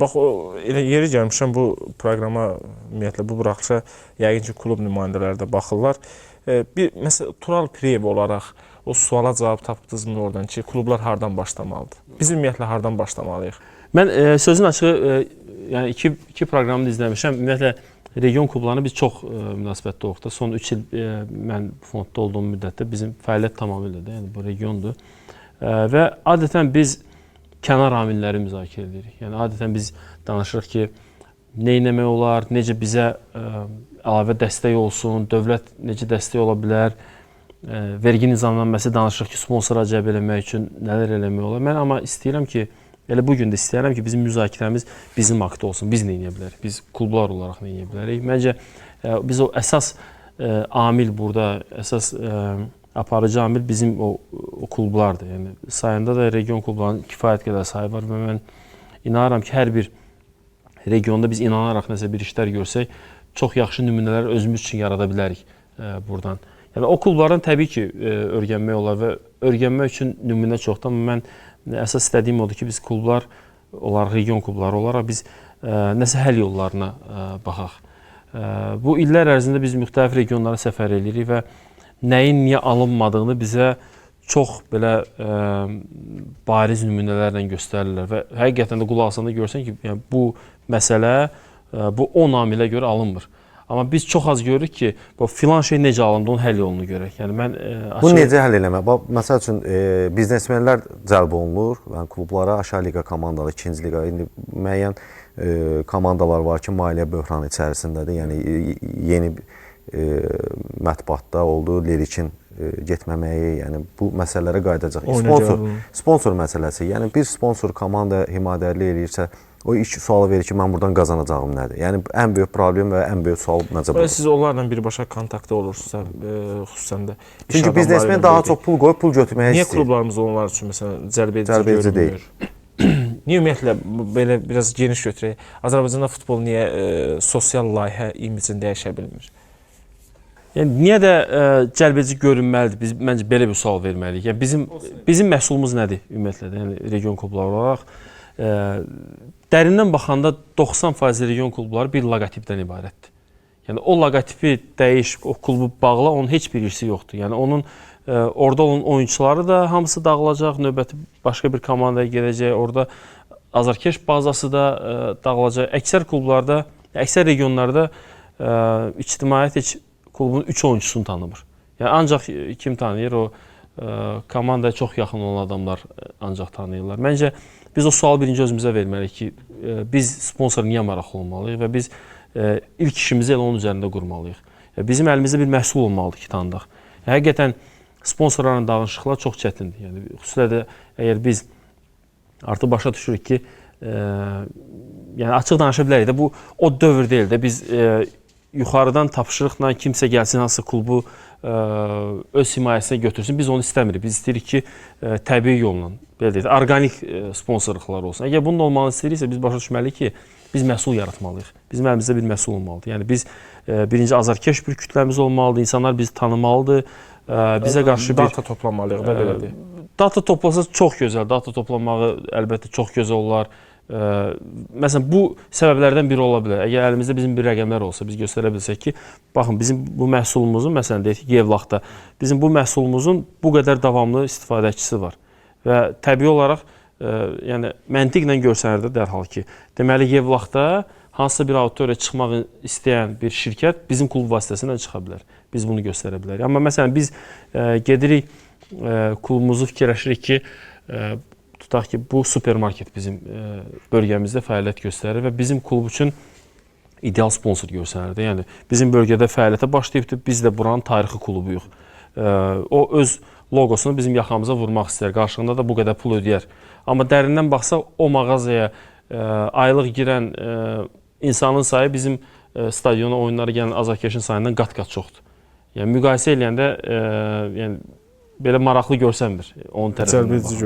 Bax o elə yeri gəlmişəm bu proqrama ümumiyyətlə bu buraxışa yəqin ki, klub nümayəndələri də baxırlar. E, Bir məsəl Tural Pireyev olaraq o suala cavab tapdınızmı oradan ki, klublar hardan başlamalıdır? Biz ümumiyyətlə hardan başlamalıyıq? Mən e, sözün açığı e, yəni iki iki proqramını izləmişəm. Ümumiyyətlə region klublarına biz çox e, münasibətli olduq. Son 3 il e, mən fondda olduğum müddətdə bizim fəaliyyət tamamilə də, yəni bu regiondur. E, və adətən biz kənar amilləri müzakirə edirik. Yəni adətən biz danışırıq ki, nə etmək olar, necə bizə ə, əlavə dəstək olsun, dövlət necə dəstək ola bilər, ə, vergi nizamnaməsi danışırıq ki, sponsora cəlb eləmək üçün nələr eləmək olar. Mən amma istəyirəm ki, elə bu gün də istəyirəm ki, bizim müzakirəmiz bizim haqqda olsun. Biz nə edə bilərik? Biz klublar olaraq nə edə bilərik? Məncə ə, biz o əsas ə, amil burada, əsas ə, aparıcı amil bizim o, o klublardır. Yəni sayında da region klublarının kifayət qədər sayı var və mən inanıram ki, hər bir regionda biz inanaraq nəsə bir işlər görsək, çox yaxşı nümunələr özümüz üçün yarada bilərik ə, buradan. Yəni o klublardan təbii ki, ə, öyrənmək olar və öyrənmək üçün nümunə çoxdur, amma mən əsas istədiyim ki, biz klublar olaraq, region klubları olaraq biz ə, nəsə həll yollarına ə, baxaq. Ə, bu illər ərzində biz müxtəlif regionlara səfər edirik və nəyin niyə alınmadığını bizə çox belə ə, bariz nümunələrlə göstərirlər və həqiqətən də qulaq asanda görsən ki, yəni bu məsələ ə, bu 10 amilə görə alınmır. Amma biz çox az görürük ki, bu filan şey necə alındı, onun həll yolunu görək. Yəni mən ə, Bu necə həll eləmək? Bax, məsəl üçün e, biznesmenlər cəlb olunur, yəni klublara, aşağı liqa komandalar, ikinci liqa indi müəyyən e, komandalar var ki, maliyyə böhranı içərisindədir. Yəni e, yeni e, mətbuatda oldu, Lerikin e, getməməyi, yəni bu məsələlərə qayıdacaq. Sponsor, sponsor məsələsi. Yəni bir sponsor komanda himayədərlik eləyirsə, o ilk sualı verir ki, mən buradan qazanacağım nədir? Yəni ən böyük problem və ən böyük sual necə budur? siz onlarla birbaşa kontaktda olursunuzsa, e, xüsusən də iş Çünki biznesmen daha çox pul qoyub pul götürməyə Niyə istəyir. klublarımız onlar üçün məsələn cəlb edici, Cəlb edici görünmür? niyə ümumiyyətlə belə biraz geniş götürək? Azərbaycanda futbol niyə e, sosial layihə imicini dəyişə bilmir? Yəni niyə də ə, cəlbedici görünməlidir? Biz məncə belə bir sual verməliyik. Yəni bizim bizim məhsulumuz nədir ümumiyyətlə də, yəni region klubları olaraq ə, dərindən baxanda 90% region klubları bir loqotipdən ibarətdir. Yəni o loqotipi dəyiş, o klubu bağla, onun heç bir işi yoxdur. Yəni onun ə, orada olan oyunçuları da hamısı dağılacaq, növbəti başqa bir komandaya gedəcək. Orada azarkeş bazası da ə, dağılacaq. Əksər klublarda, əksər regionlarda ə, ictimaiyyət heç klubun 3 oyunçusunu tanımır. Yəni ancaq e, kim tanıyır o ə, komandaya çox yaxın olan adamlar ə, ancaq tanıyırlar. Məncə biz o sualı birinci özümüzə verməliyik ki, ə, biz sponsor niyə maraqlı olmalıyıq və biz ə, ilk işimizi elə onun üzərində qurmalıyıq. Yəni, bizim əlimizdə bir məhsul olmalıdır ki, tanıdıq. Yəni, həqiqətən sponsorlarla danışıqlar çox çətindir. Yəni xüsusilə də əgər biz artıq başa düşürük ki, ə, yəni açıq danışa bilərik də bu o dövr deyil də biz ə, yuxarıdan tapşırıqla kimsə gəlsin hansısa klubu ə, öz himayəsinə götürsün. Biz onu istəmirik. Biz istəyirik ki, ə, təbii yolla, belə deyək, orqanik ə, sponsorluqlar olsun. Əgər bunun olmasını istəyiriksə biz başa düşməliyik ki, biz məhsul yaratmalıyıq. Bizim əlimizdə bir məhsul olmalıdır. Yəni biz ə, birinci azarkeş bir kütləmiz olmalıdır. İnsanlar bizi tanımalıdır. Ə, bizə qarşı bir data toplamalıyıq da belə deyək. Data toplasa çox gözəl. Data toplamağı əlbəttə çox gözəl olar. Ə, məsələn bu səbəblərdən biri ola bilər. Əgər əlimizdə bizim bir rəqəmlər olsa, biz göstərə bilsək ki, baxın bizim bu məhsulumuzun məsələn deyək ki, Yevlaxda bizim bu məhsulumuzun bu qədər davamlı istifadəçisi var. Və təbii olaraq ə, yəni məntiqlə görsənir də dərhal ki, deməli Yevlaxda hansısa bir auditoriya çıxmaq istəyən bir şirkət bizim klub vasitəsilə çıxa bilər. Biz bunu göstərə bilərik. Amma məsələn biz ə, gedirik ə, klubumuzu fikirləşirik ki, ə, tutaq ki, bu supermarket bizim ə, bölgəmizdə fəaliyyət göstərir və bizim klub üçün ideal sponsor görsənir də. Yəni bizim bölgədə fəaliyyətə başlayıbdı. Biz də buranın tarixi klubuyuq. Ə, o öz loqosunu bizim yaxamıza vurmaq istər. Qarşılığında da bu qədər pul ödəyər. Amma dərindən baxsa o mağazaya ə, aylıq girən insanın sayı bizim stadiona oyunlara gələn azarkeşin sayından qat-qat çoxdur. Yəni müqayisə eləyəndə yəni belə maraqlı görsənmir onun tərəfindən. Cəlb edici